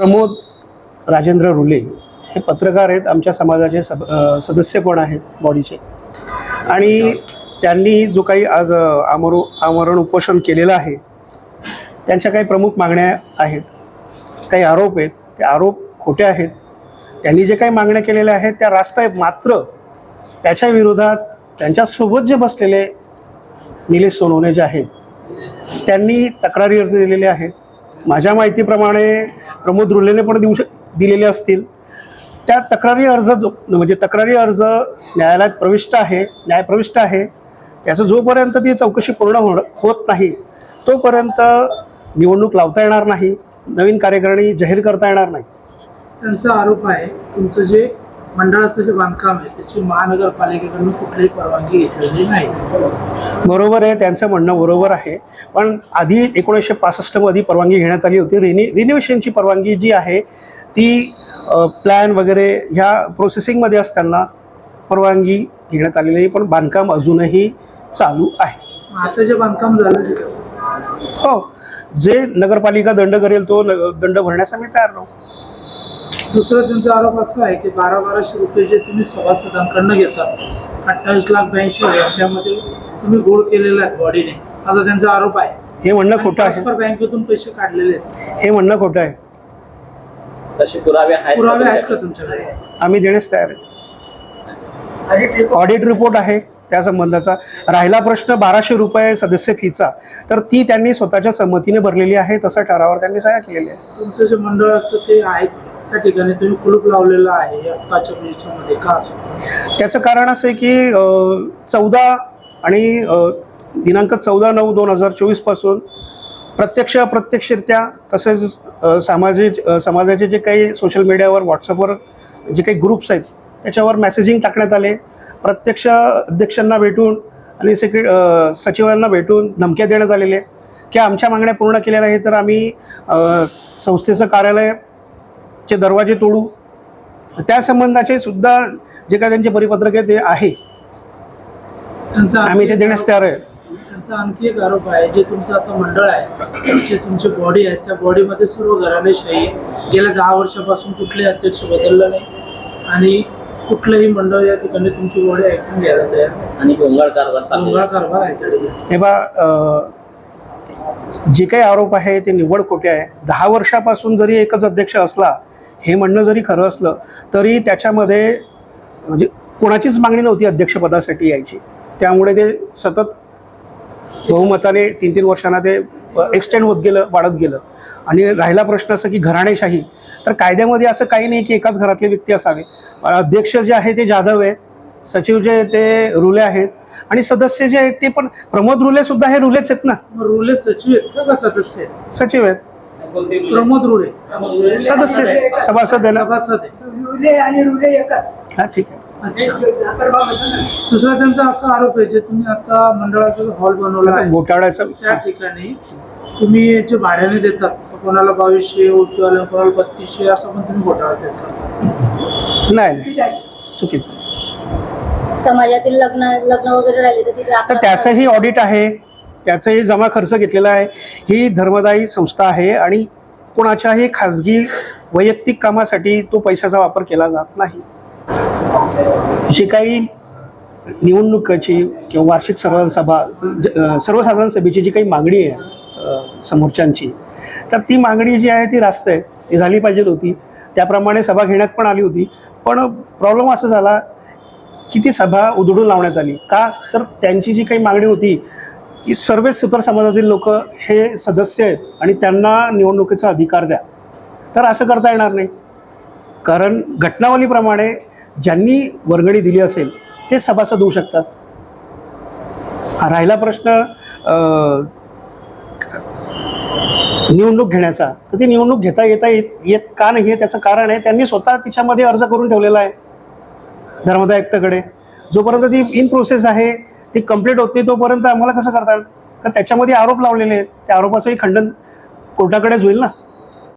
प्रमोद राजेंद्र रुले हे पत्रकार आहेत. आमच्या समाजाचे सब सदस्य पण आहेत बॉडीचे? आणि त्यांनी जो काही आज आमरो आमरण उपोषण केलेलं आहे त्यांच्या काही प्रमुख मागण्या आहेत. काही आरोप आहेत. ते आरोप खोटे आहेत. त्यांनी जे काही मागण्या केलेल्या आहेत त्या रास्त आहेत मात्र त्याच्या विरोधात त्यांच्यासोबत जे बसलेले निलेश सोनवणे जे आहेत त्यांनी तक्रारी अर्ज दिलेले आहेत. माझ्या माहितीप्रमाणे प्रमोद रुलेने पण देऊ शक दिलेले असतील. त्या तक्रारी अर्ज जो म्हणजे तक्रारी अर्ज न्यायालयात प्रविष्ट आहे न्यायप्रविष्ट आहे त्याचं जोपर्यंत ती चौकशी पूर्ण हो होत नाही तोपर्यंत निवडणूक लावता येणार नाही नवीन कार्यकारिणी जाहीर करता येणार नाही. त्यांचा आरोप आहे तुमचं जे मंडळाचं जे बांधकाम आहे त्याची महानगरपालिकेकडून कुठलीही परवानगी घेतलेली नाही. बरोबर आहे त्यांचं म्हणणं बरोबर आहे. पण आधी एकोणीसशे पासष्टमध्ये परवानगी घेण्यात आली होती. रिनी रिन्युवेशनची परवानगी जी आहे ती प्लॅन वगैरे ह्या प्रोसेसिंगमध्ये असताना परवानगी घेण्यात आलेली आहे पण बांधकाम अजूनही चालू आहे. आता जे बांधकाम झालं हो. जे नगरपालिका दंड करेल तो दंड भरण्यास आम्ही तयार राहू. दुसरा त्यांचा आरोप असा आहे की बारा बाराशे रुपये जे तुम्ही सभासदांकडनं घेता अठ्ठावीस लाख ब्याऐंशी हजार त्यामध्ये तुम्ही गोळ केलेला आहे बॉडीने असा त्यांचा आरोप आहे. हे म्हणणं खोटं आहे. ट्रान्सफर बँकेतून पैसे काढलेले आहेत. हे म्हणणं खोटं आहे. तसे पुरावे आहेत का पुरावे आहेत का तुमच्याकडे? तुमच्याकडे? आम्ही देण्यास तयार आहे. ऑडिट रिपोर्ट आहे त्या संबंधाचा. राहिला प्रश्न बाराशे रुपये सदस्य फीचा तर ती त्यांनी स्वतःच्या संमतीने भरलेली आहे तसं ठरावावर त्यांनी सह्या केलेली आहे तुमचं जे मंडळ असतं ते आहे. त्या ठिकाणी तुम्ही कुलूप लावलेलं आहे आत्ताच्या याच्यामध्ये का असं? त्याचं कारण असं आहे की चौदा आणि दिनांक चौदा नऊ दोन हजार चोवीसपासून प्रत्यक्ष अप्रत्यक्षरित्या तसेच सामाजिक समाजाचे जे काही सोशल मीडियावर व्हॉट्सअपवर जे काही ग्रुप्स आहेत त्याच्यावर मेसेजिंग टाकण्यात आले. प्रत्यक्ष अध्यक्षांना भेटून आणि सेक्रे सचिवांना भेटून धमक्या देण्यात आलेल्या की आमच्या मागण्या पूर्ण केल्या नाही तर आम्ही संस्थेचं कार्यालय चे दरवाजे तोडू. त्या संबंधाचे सुद्धा जे काय त्यांचे परिपत्रक आहे ते आहे. त्यांचा आम्ही ते देण्यास तयार आहे. त्यांचा आणखी एक आरोप आहे जे तुमचं आता मंडळ आहे जे तुमची बॉडी आहे त्या बॉडीमध्ये सर्व घराणेशाही. गेल्या दहा वर्षापासून कुठलेही अध्यक्ष बदललं नाही. आणि कुठलंही मंडळ या ठिकाणी तुमची बॉडी ऐकून घ्यायला तयार नाही. आणि गोंगाळ कारभार आहे. कारभार आहे हे बा जे काही आरोप आहे ते निव्वळ खोटे आहे. दहा वर्षापासून जरी एकच अध्यक्ष असला हे म्हणणं जरी खरं असलं तरी त्याच्यामध्ये म्हणजे कोणाचीच मागणी नव्हती अध्यक्षपदासाठी यायची. त्यामुळे ते सतत बहुमताने तीन तीन वर्षांना ते एक्सटेंड होत गेलं वाढत गेलं. आणि राहिला प्रश्न असं की घराणेशाही. तर कायद्यामध्ये असं काही नाही की एकाच घरातले व्यक्ती असावे. अध्यक्ष जे आहे ते जाधव आहे सचिव जे आहे ते रुले आहेत आणि सदस्य जे आहेत ते पण प्रमोद रुले सुद्धा हे रुलेच आहेत ना. रुले सचिव आहेत का का सदस्य आहेत? सचिव आहेत. प्रमोद रुळे. सदस्य. सभासद आहे. ना सभासद आणि रुले एकच. हा ठीक आहे. अच्छा. दुसरा त्यांचा असा आरोप आहे जे तुम्ही आता मंडळाचा हॉल बनवला आहे. घोटाळ्याचं त्या ठिकाणी तुम्ही जे भाड्याने देतात कोणाला बावीसशे ओळखीवाल्या कोणाला बत्तीसशे असं पण तुम्ही घोटाळा देतात नाही नाही. ठीक आहे. चुकीचं. समाजातील लग्न लग्न वगैरे राहिले तर त्याचंही ऑडिट आहे. त्याचाही जमा खर्च घेतलेला आहे. ही धर्मदायी संस्था आहे आणि कोणाच्याही खाजगी वैयक्तिक कामासाठी तो पैशाचा वापर केला जात नाही. जी काही निवडणुकाची किंवा वार्षिक सर्व सभा ज- सर्वसाधारण सभेची जी काही मागणी आहे समोरच्यांची तर ती मागणी जी आहे ती रास्त आहे. ती झाली पाहिजे होती. त्याप्रमाणे सभा घेण्यात पण आली होती. पण प्रॉब्लेम असा झाला की ती सभा उधळून लावण्यात आली. का? तर त्यांची जी काही मागणी होती की सर्वच सुतार समाजातील लोक हे सदस्य आहेत आणि त्यांना निवडणुकीचा अधिकार द्या. तर असं करता येणार नाही. कारण घटनावलीप्रमाणे ज्यांनी वर्गणी दिली असेल ते सभासद होऊ शकतात. राहिला प्रश्न निवडणूक घेण्याचा तर ती निवडणूक घेता येता येत येत का नाही आहे त्याचं कारण आहे. त्यांनी स्वतः तिच्यामध्ये अर्ज करून ठेवलेला आहे धर्मदायुक्ताकडे. जोपर्यंत ती इन प्रोसेस आहे ती कंप्लीट होते तोपर्यंत आम्हाला कसं करता येईल? तर त्याच्यामध्ये आरोप लावलेले आहेत त्या आरोपाचंही खंडन कोर्टाकडेच होईल ना